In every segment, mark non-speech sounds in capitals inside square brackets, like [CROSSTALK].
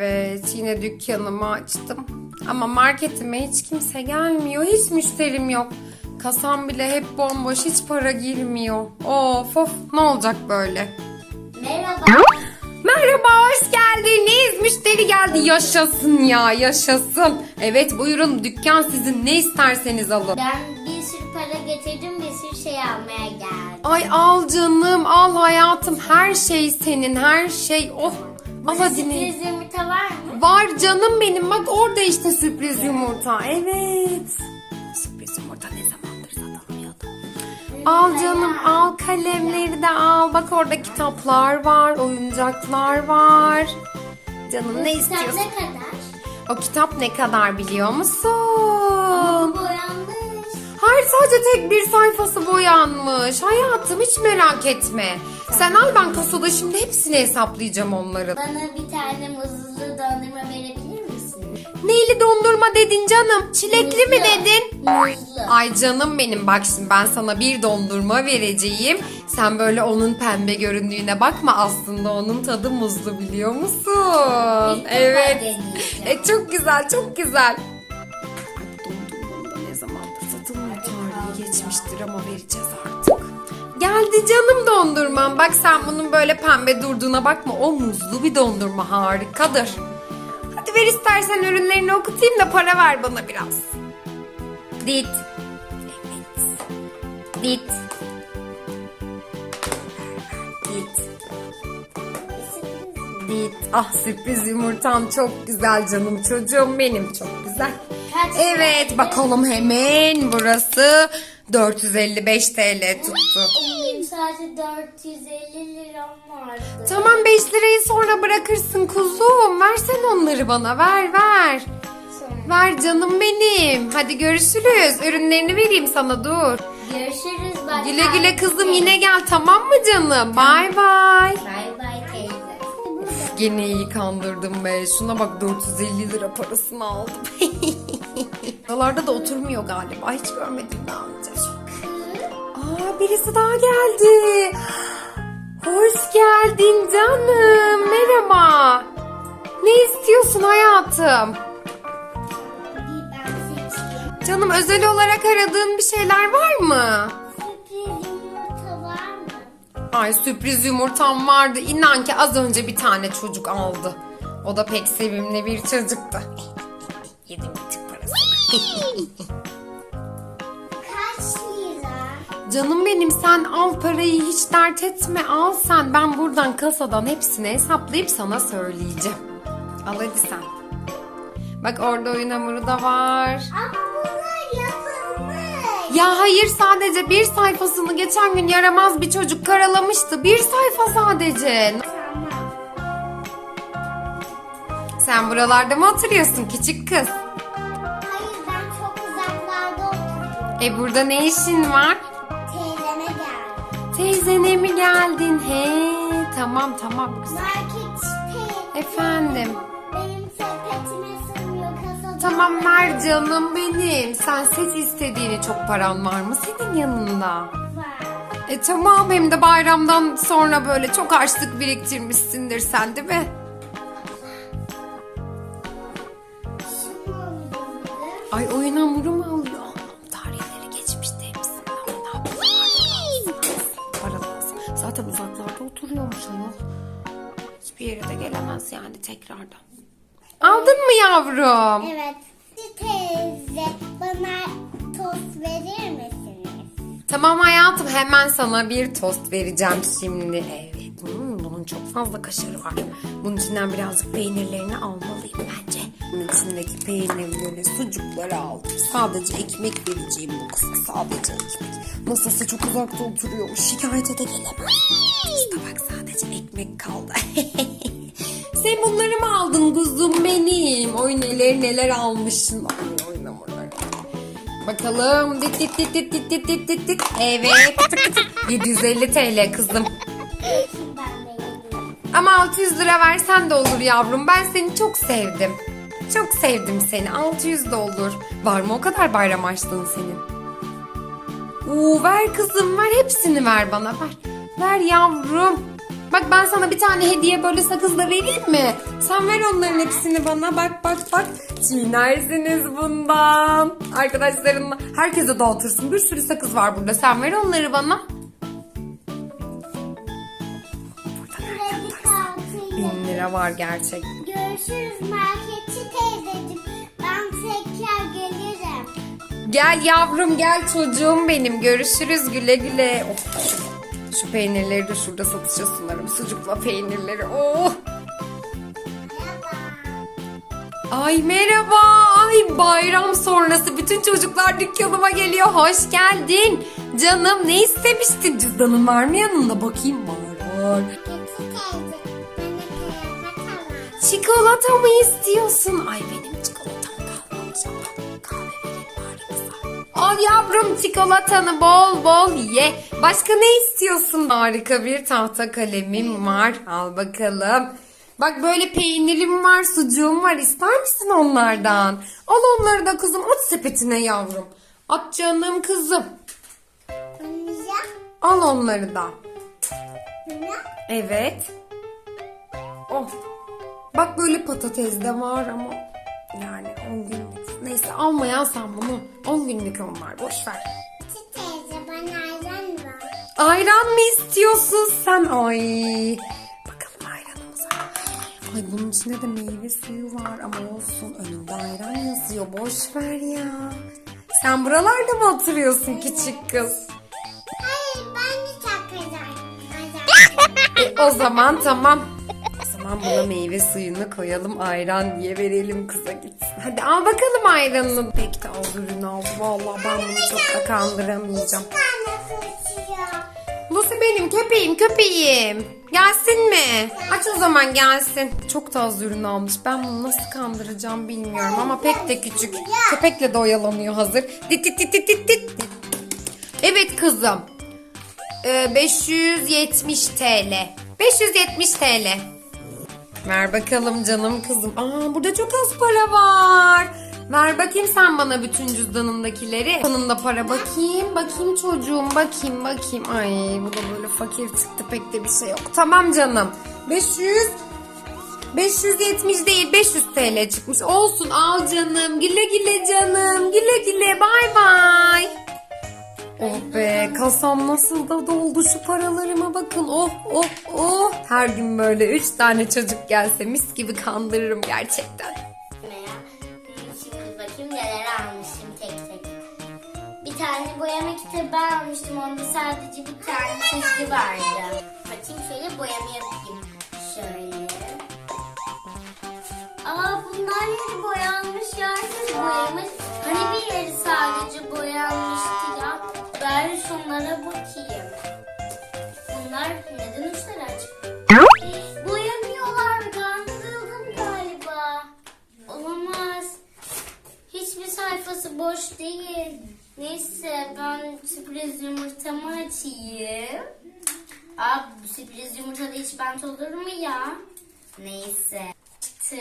Evet yine dükkanımı açtım. Ama marketime hiç kimse gelmiyor. Hiç müşterim yok. Kasam bile hep bomboş. Hiç para girmiyor. Of of ne olacak böyle? Merhaba. Merhaba hoş geldiniz. Müşteri geldi. Yaşasın ya yaşasın. Evet buyurun dükkan sizin ne isterseniz alın. Ben bir sürü para getirdim, bir sürü şey almaya geldim. Ay al canım al hayatım her şey senin her şey. Oh ne? Sürpriz yumurta var mı? Var canım benim bak orada işte sürpriz yumurta. Evet. Sürpriz yumurta ne zamandır satılmıyordu. Al canım al kalemleri de al. Bak orada kitaplar var, oyuncaklar var. Canım ne Kitap istiyorsun? ne kadar? O kitap ne kadar biliyor musun? Boyanmış. Hayır sadece tek bir sayfası boyanmış. Hayatım hiç merak etme. Sen al ben kasada şimdi hepsini hesaplayacağım onları. Bana bir tane muzlu dondurma verebilir misin? Neyli dondurma dedin canım? Çilekli mi Muzlu. dedin? Muzlu. Ay canım benim bak şimdi ben sana bir dondurma vereceğim. Sen böyle onun pembe göründüğüne bakma aslında onun tadı muzlu biliyor musun? İlk defa Evet. deneyeceğim. E, çok güzel çok güzel. Geçmiştir ama vereceğiz artık. Geldi canım dondurmam. Bak sen bunun böyle pembe durduğuna bakma. O muzlu bir dondurma harikadır. Hadi ver istersen ürünlerini okutayım da para ver bana biraz. Dit. Evet. Dit. Dit. Dit. Ah sürpriz yumurtam çok güzel canım çocuğum benim çok güzel. Evet bakalım hemen burası 455 TL tuttu. Benim sadece 450 liram vardı. Tamam 5 lirayı sonra bırakırsın kuzum. Versen onları bana ver ver. Ver canım benim. Hadi görüşürüz. Ürünlerini vereyim sana dur. görüşürüz. Bak. Güle güle kızım yine gel tamam mı canım? Bay bay. Bay bay teyze. Gene iyi kandırdım be. Şuna bak 450 lira parasını aldım. [LAUGHS] Buralarda da oturmuyor galiba. Hiç görmedim daha önce. Birisi daha geldi. Hoş geldin canım. Merhaba. Ne istiyorsun hayatım? Canım özel olarak aradığın bir şeyler var mı? Sürpriz yumurta var mı? Ay sürpriz yumurtam vardı. İnan ki az önce bir tane çocuk aldı. O da pek sevimli bir çocuktu. Yedim bir tık parasını. Canım benim sen al parayı hiç dert etme al sen. Ben buradan kasadan hepsini hesaplayıp sana söyleyeceğim. Al hadi sen. Bak orada oyun hamuru da var. Ama bunlar yapılmış. Ya hayır sadece bir sayfasını geçen gün yaramaz bir çocuk karalamıştı. Bir sayfa sadece. Sen buralarda mı oturuyorsun küçük kız? Hayır ben çok uzaklarda oturuyorum. E burada ne işin var? Teyzene mi geldin? He tamam tamam güzel. Market Efendim. Benim sepetime sığmıyor kasada. Tamam ver canım benim. Sen seç istediğini çok paran var mı senin yanında? Var. E tamam hem de bayramdan sonra böyle çok harçlık biriktirmişsindir sen değil mi? Ay oyun hamuru Zaten uzaklarda oturuyormuş ayol. Hiçbir yere de gelemez yani tekrardan. Aldın mı yavrum? Evet. Teyze bana tost verir misiniz? Tamam hayatım hemen sana bir tost vereceğim şimdi. Evet hmm, bunun çok fazla kaşarı var. Bunun içinden birazcık peynirlerini almalıyım bence. Bunun içindeki peynirleri, sucukları aldım. Sadece ekmek vereceğim bu kıza. Sadece ekmek. Masası çok uzakta oturuyormuş. Şikayete de gelemez. Kızda bak sadece ekmek kaldı. [LAUGHS] Sen bunları mı aldın kuzum benim? Oy neler neler almışsın. Ay. Bakalım. Dit dit dit dit dit dit dit dit dit. Evet. 750 TL kızım. Ama 600 lira versen de olur yavrum. Ben seni çok sevdim. Çok sevdim seni. 600 de olur. Var mı o kadar bayram harçlığın senin? Oo, ver kızım ver. Hepsini ver bana ver. Ver yavrum. Bak ben sana bir tane hediye böyle sakız da vereyim mi? Sen ver onların hepsini bana. Bak bak bak. Çiğnersiniz bundan. Arkadaşlarınla. Herkese dağıtırsın. Bir sürü sakız var burada. Sen ver onları bana. 10 lira var gerçekten. Görüşürüz marketçi teyzeciğim. Ben tekrar gelirim. Gel yavrum gel çocuğum benim. Görüşürüz güle güle. Of. Şu peynirleri de şurada satışa sunarım. Sucukla peynirleri. Oh. Ay merhaba. Ay bayram sonrası bütün çocuklar dükkanıma geliyor. Hoş geldin. Canım ne istemiştin? Cüzdanın var mı yanında? Bakayım var var alın. Çikolata mı istiyorsun? Ay benim çikolatam kalmamış ama kahve vereyim bari kıza. Al yavrum çikolatanı bol bol ye. Başka ne istiyorsun? Harika bir tahta kalemim var. Al bakalım. Bak böyle peynirim var, sucuğum var. İster misin onlardan? Al onları da kızım. At sepetine yavrum. At canım kızım. Al onları da. Evet. Oh. Bak böyle patates de var ama yani 10 günlük. Neyse almayan sen bunu. 10 günlük onlar boş ver. Teyze bana ayran ver. Ayran mı istiyorsun sen? Ay. Bakalım ayranımıza. Ay bunun içinde de meyve suyu var ama olsun. Önünde ayran yazıyor. Boş ver ya. Sen buralarda mı oturuyorsun küçük kız? Hayır ben de takacağım. E, o zaman tamam. Zaman buna meyve suyunu koyalım ayran diye verelim kıza gitsin. Hadi al bakalım ayranını. Pek de al ürünü al. Vallahi ben bunu çok da kandıramayacağım. Lucy benim köpeğim köpeğim. Gelsin mi? Aç o zaman gelsin. Çok da az ürün almış. Ben bunu nasıl kandıracağım bilmiyorum ama pek de küçük. Köpekle de oyalanıyor hazır. Dit dit dit dit dit dit. Evet kızım. Ee, 570 TL. 570 TL. Ver bakalım canım kızım. Aa burada çok az para var. Ver bakayım sen bana bütün cüzdanındakileri. Yanında para bakayım. Bakayım çocuğum bakayım bakayım. Ay bu da böyle fakir çıktı pek de bir şey yok. Tamam canım. 500 570 değil 500 TL çıkmış. Olsun al canım. Güle güle canım. Güle güle bay bay. Oh be kasam nasıl da doldu şu paralarıma bakın. Oh oh oh. Her gün böyle 3 tane çocuk gelse mis gibi kandırırım gerçekten. Şimdi bakayım neler almışım tek tek. Bir tane boyama kitabı almıştım. Onda sadece bir tane çizgi vardı. Bakayım şöyle boyama yapayım. Şöyle. Aa bunlar yeri boyanmış yersiz boyamış. Hani bir yeri sadece boyanmıştı ya. Ben şunlara bakayım. Bunlar neden uçları açık? Boyamıyorlar. Kandırıldım galiba. Olamaz. Hiçbir sayfası boş değil. Neyse ben sürpriz yumurtamı açayım. Aa bu sürpriz yumurtada hiç bant olur mu ya? Neyse. Açtım.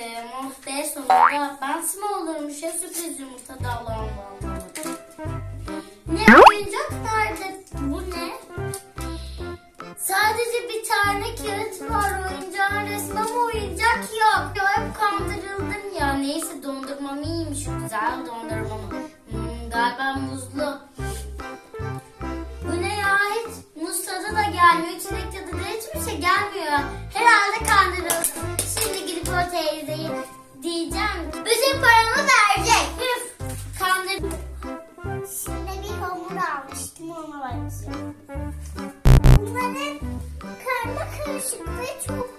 Of be sonunda bant mı olurmuş ya sürpriz yumurtada Allah tane kağıt var oyuncağın resmi ama oyuncak yok. Ya hep kandırıldım ya. Neyse dondurmam iyiymiş güzel dondurmam. Hmm, galiba muzlu. Bu ne ya hiç muz tadı da gelmiyor. Çilek tadı da hiçbir şey gelmiyor. Herhalde kandırıldım. Şimdi gidip o teyzeyi diyeceğim. Bütün paramı verecek. Üf kandırdım. Şimdi bir hamur almıştım ona bakacağım. Bunların karma karışık ve çok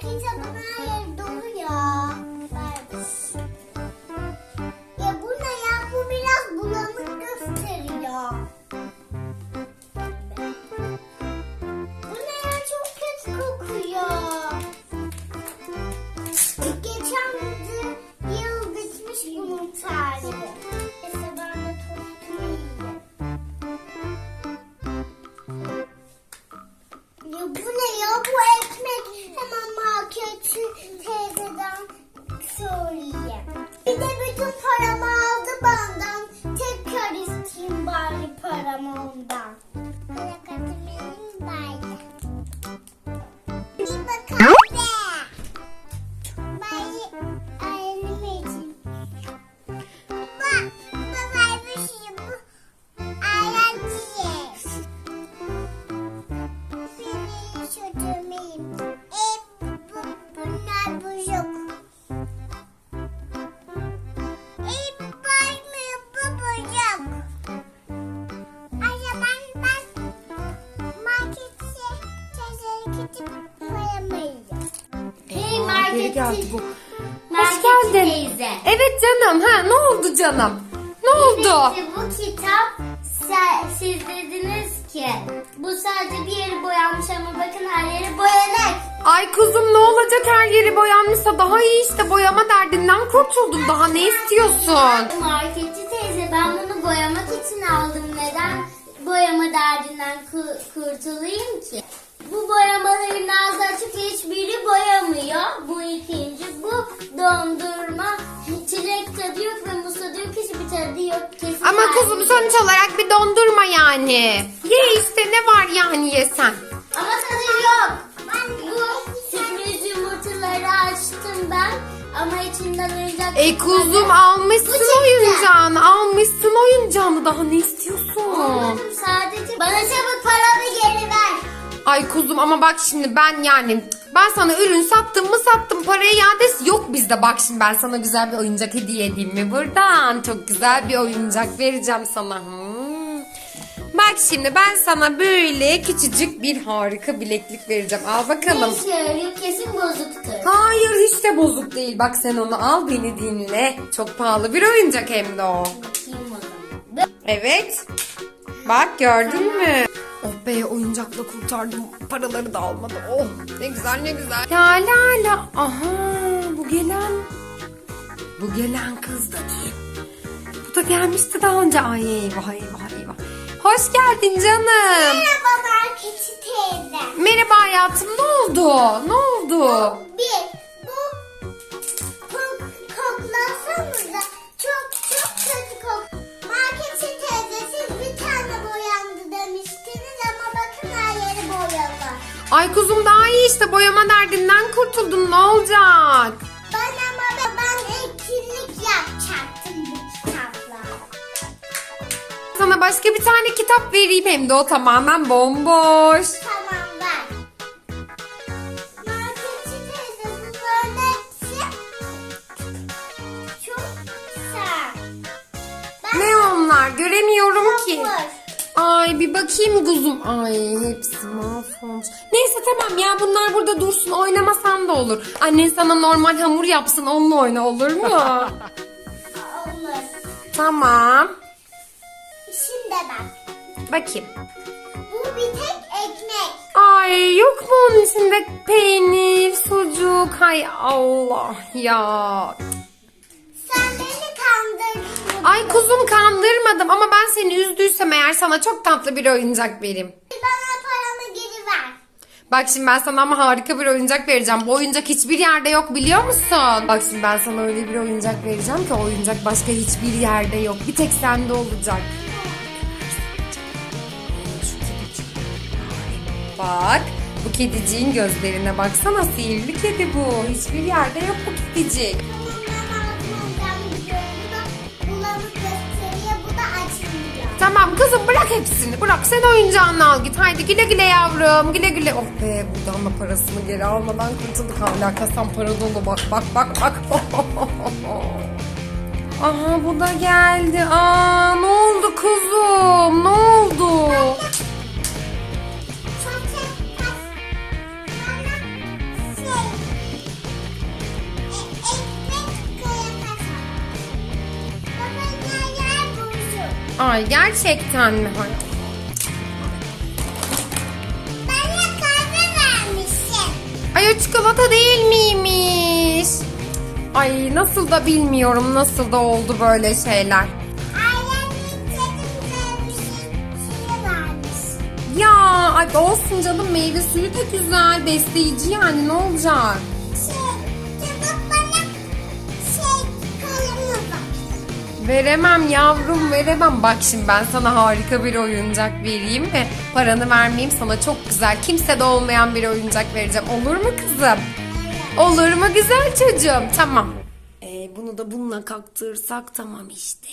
괜찮아. Bari Geldi bu. Hoş geldin. teyze. Evet canım. Ha ne oldu canım? Ne oldu? Peki bu kitap siz dediniz ki bu sadece bir yeri boyanmış ama bakın her yeri boyanak. Ay kuzum ne olacak her yeri boyanmışsa daha iyi işte boyama derdinden kurtuldun. Daha ne istiyorsun? Marketçi teyze ben bunu boyamak için aldım. Neden boyama derdinden ku- kurtulayım ki? Bu boyamaların ağzı açık hiçbiri boyamıyor. Bu ikinci. Bu dondurma. Çilek tadı yok ve muz tadı yok. Hiçbir tadı yok. Kesin Ama kuzum vermiyor. sonuç olarak bir dondurma yani. Ye işte ne var yani yesen. Ama tadı yok. Bu sürpriz yumurtaları açtım ben. Ama içinden oyuncak E kuzum almışsın oyuncağını. Almışsın oyuncağını. Daha ne istiyorsun? Olmadım sadece. Bana çabuk ver. Ay kuzum ama bak şimdi ben yani ben sana ürün sattım mı sattım parayı iadesi yok bizde. Bak şimdi ben sana güzel bir oyuncak hediye edeyim mi buradan? Çok güzel bir oyuncak vereceğim sana. Hmm. Bak şimdi ben sana böyle küçücük bir harika bileklik vereceğim. Al bakalım. Ne işe yarıyor? Kesin bozuktur. Hayır hiç de bozuk değil. Bak sen onu al beni dinle. Çok pahalı bir oyuncak hem de o. Evet. Bak gördün mü? Oh be oyuncakla kurtardım. Paraları da almadı. Oh ne güzel ne güzel. La la la. Aha bu gelen. Bu gelen kız da? Bu da gelmişti daha önce. Ay eyvah eyvah eyvah. Hoş geldin canım. Merhaba marketçi teyze. Merhaba hayatım ne oldu? Ne oldu? Bir, Ay kuzum daha iyi işte boyama derdinden kurtuldun ne olacak? Ben ama ben, ben etkinlik yapacaktım bu kitapla. Sana başka bir tane kitap vereyim hem de o tamamen bomboş. Tamam ver. Marketçi teyze bunların hepsi çok güzel. Ben Ne onlar göremiyorum ki. Ay bir bakayım kuzum. Ay hepsi mahvolmuş. Neyse tamam ya bunlar burada dursun oynamasan da olur. Annen sana normal hamur yapsın onunla oyna olur mu? [LAUGHS] Olur. tamam. Şimdi bak. Bakayım. Bu bir tek ekmek. Ay yok mu onun içinde peynir, sucuk? Hay Allah ya. Ay kuzum kandırmadım ama ben seni üzdüysem eğer sana çok tatlı bir oyuncak vereyim. Bana paramı geri ver. Bak şimdi ben sana ama harika bir oyuncak vereceğim. Bu oyuncak hiçbir yerde yok biliyor musun? Bak şimdi ben sana öyle bir oyuncak vereceğim ki o oyuncak başka hiçbir yerde yok. Bir tek sende olacak. Bak bu kediciğin gözlerine baksana sihirli kedi bu. Hiçbir yerde yok bu kedicik. Tamam kızım bırak hepsini bırak. Sen oyuncağını al git. Haydi güle güle yavrum güle güle. Oh be buradan da parasını geri almadan kurtulduk. Hala kasan para dolu. Bak bak bak bak. [LAUGHS] Aha bu da geldi. Aa ne oldu kuzum? Ne oldu? Çok ay gerçekten mi Hay Bana kahve vermişsin. ay o çikolata değil miymiş ay nasıl da bilmiyorum nasıl da oldu böyle şeyler Ailemin dedim bir şey, ya Ay olsun canım meyve suyu da güzel. Besleyici yani ne olacak? Veremem yavrum veremem. Bak şimdi ben sana harika bir oyuncak vereyim mi? Paranı vermeyeyim sana çok güzel kimse de olmayan bir oyuncak vereceğim. Olur mu kızım? Olur mu güzel çocuğum? Tamam. Ee, bunu da bununla kalktırsak tamam işte.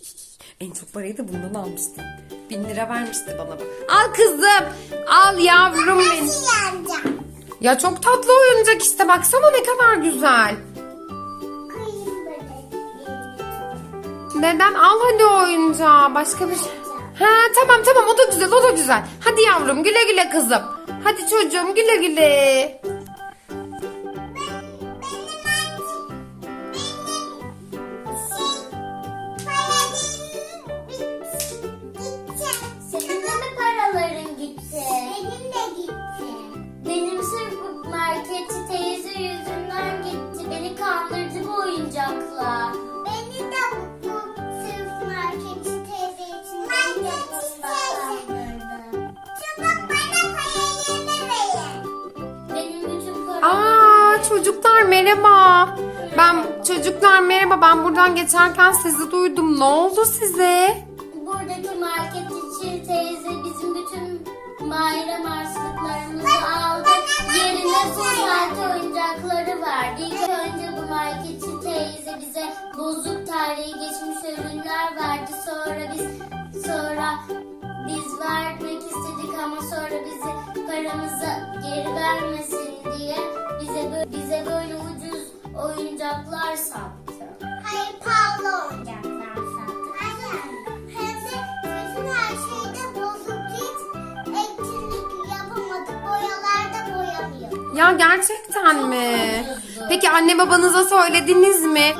[LAUGHS] en çok parayı da bundan almıştım. Bin lira vermişti bana. Al kızım. Al yavrum benim. Ya çok tatlı oyuncak işte. Baksana ne kadar güzel. Neden? Al hadi oyuncağı. Başka bir şey. Ha tamam tamam o da güzel o da güzel. Hadi yavrum güle güle kızım. Hadi çocuğum güle güle. Benim sırf marketçi teyze yüzünden çocuklar merhaba. Ben çocuklar merhaba ben buradan geçerken sizi duydum. Ne oldu size? Buradaki marketçi teyze bizim bütün bayram harçlıklarımızı aldı. Yerine sokak oyuncakları verdi. İlk önce bu marketçi teyze bize bozuk tarihi geçmiş ürünler verdi. Sonra biz sonra biz vermek istedik ama sonra bizi paramızı geri vermesin diye bize böyle, bize böyle ucuz oyuncaklar sattı. Hayır pahalı oyuncaklar sattı. Hayır. Hem de bütün her şeyde bozuk hiç etkinlik yapamadık. Boyalar da boyamıyor. Ya gerçekten mi? Peki anne babanıza söylediniz mi?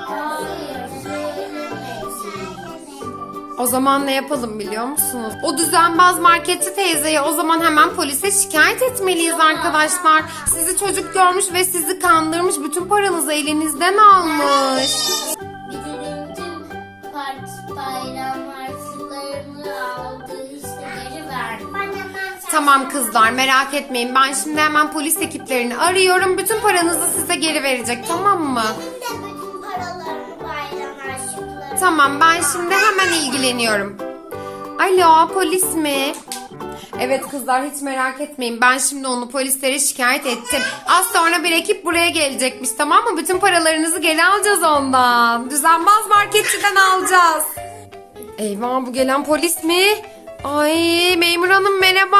O zaman ne yapalım biliyor musunuz? O düzenbaz marketçi teyzeye o zaman hemen polise şikayet etmeliyiz arkadaşlar. Sizi çocuk görmüş ve sizi kandırmış. Bütün paranızı elinizden almış. Bizim tüm part bayram harçlıklarını aldı. işte geri verdi. Tamam kızlar merak etmeyin. Ben şimdi hemen polis ekiplerini arıyorum. Bütün paranızı size geri verecek tamam mı? Benim de Tamam ben şimdi hemen ilgileniyorum. Alo polis mi? Evet kızlar hiç merak etmeyin. Ben şimdi onu polislere şikayet ettim. Az sonra bir ekip buraya gelecekmiş tamam mı? Bütün paralarınızı geri alacağız ondan. Düzenbaz marketçiden alacağız. Eyvah bu gelen polis mi? Ay memur hanım merhaba.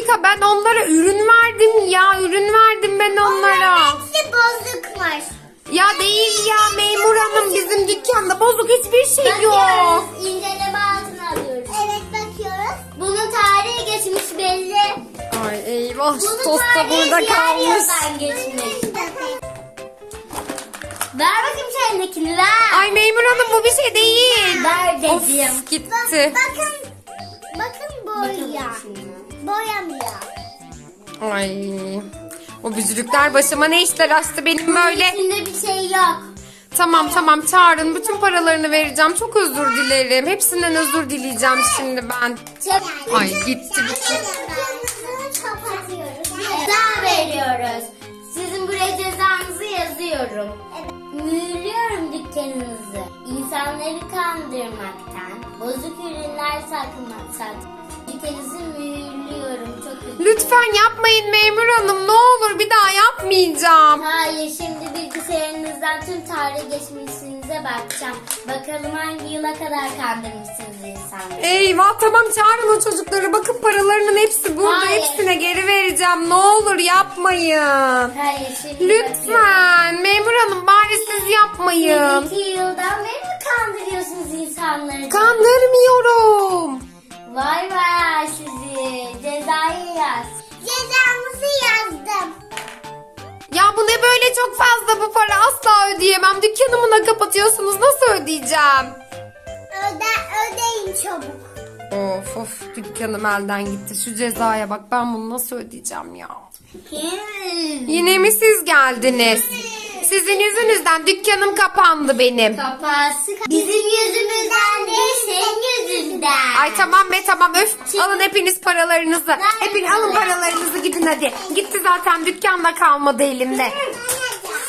Dakika ben onlara ürün verdim ya ürün verdim ben onlara. Hepsi bozukmuş. Ya değil ya memur hanım bizim dükkanda bozuk hiçbir şey yok. Bakıyoruz. İnceleme altına alıyoruz. Evet bakıyoruz. Bunun tarihi geçmiş belli. Ay eyvah Bunun tost da tarihi burada diğer kalmış. yıldan geçmiş. Ver bakayım elindekini ver. Ay memur hanım bu bir şey değil. Ver dedim. Of gitti. Bakın. Bakın boya. Boyamıyor. Ay o büzülükler başıma ne işler açtı benim böyle. İçinde bir şey yok. Tamam tamam çağırın bütün paralarını vereceğim çok özür dilerim. Hepsinden özür dileyeceğim şimdi ben. Ay gitti bütün. Ceza veriyoruz. Sizin buraya cezanızı yazıyorum. Mühürlüyorum dükkanınızı. İnsanları kandırmaktan, bozuk ürünler satmaktan. Mühürlüyorum. Çok. Lütfen yapmayın memur hanım ne olur bir daha yapmayacağım. Hayır şimdi bilgisayarınızdan tüm tarih geçmişinize bakacağım. Bakalım hangi yıla kadar kandırmışsınız insanları. Eyvah tamam çağırın o çocukları. Bakın paralarının hepsi burada. Hayır. Hepsine geri vereceğim. Ne olur yapmayın. Hayır şimdi bakıyorum. Lütfen. Memur hanım bari siz yapmayın. Siz iki yıldan beri mi kandırıyorsunuz insanları? Kandırmıyorum. Vay vay sizi. Cezayı yaz. Cezamızı yazdım. Ya bu ne böyle çok fazla bu para asla ödeyemem. Dükkanımı da kapatıyorsunuz. Nasıl ödeyeceğim? Öde, ödeyin çabuk. Of of dükkanım elden gitti. Şu cezaya bak ben bunu nasıl ödeyeceğim ya. Yine mi siz geldiniz? Sizin yüzünüzden dükkanım kapandı benim. Kapası Bizim yüzümüzden değil senin yüzünden. Ay tamam be tamam öf. Alın hepiniz paralarınızı. Hepiniz alın paralarınızı gidin hadi. Gitti zaten dükkanda kalmadı elimde.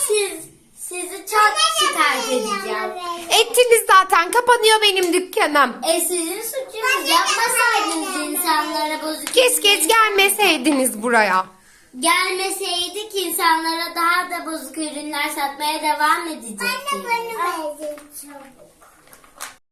Siz, sizi çok şikayet edeceğim. Ettiniz zaten kapanıyor benim dükkanım. E sizin suçunuz yapmasaydınız insanlara bozuk Keşke hiç gelmeseydiniz buraya. Gelmeseydik insanlara daha da bozuk ürünler satmaya devam edecektik.